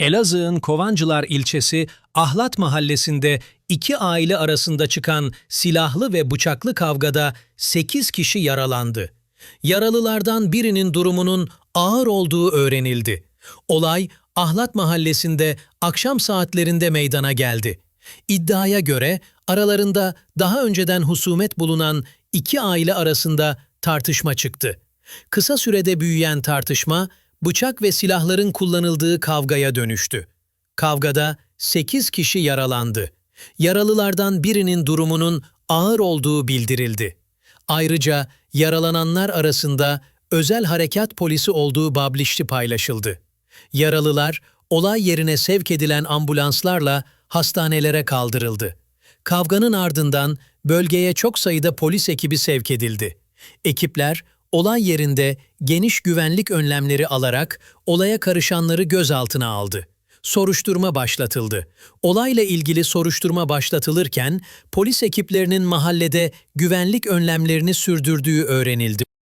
Elazığ'ın Kovancılar ilçesi Ahlat mahallesinde iki aile arasında çıkan silahlı ve bıçaklı kavgada 8 kişi yaralandı. Yaralılardan birinin durumunun ağır olduğu öğrenildi. Olay Ahlat mahallesinde akşam saatlerinde meydana geldi. İddiaya göre aralarında daha önceden husumet bulunan iki aile arasında tartışma çıktı. Kısa sürede büyüyen tartışma bıçak ve silahların kullanıldığı kavgaya dönüştü. Kavgada 8 kişi yaralandı. Yaralılardan birinin durumunun ağır olduğu bildirildi. Ayrıca yaralananlar arasında özel harekat polisi olduğu bablişti paylaşıldı. Yaralılar olay yerine sevk edilen ambulanslarla hastanelere kaldırıldı. Kavganın ardından bölgeye çok sayıda polis ekibi sevk edildi. Ekipler olay yerinde geniş güvenlik önlemleri alarak olaya karışanları gözaltına aldı. Soruşturma başlatıldı. Olayla ilgili soruşturma başlatılırken polis ekiplerinin mahallede güvenlik önlemlerini sürdürdüğü öğrenildi.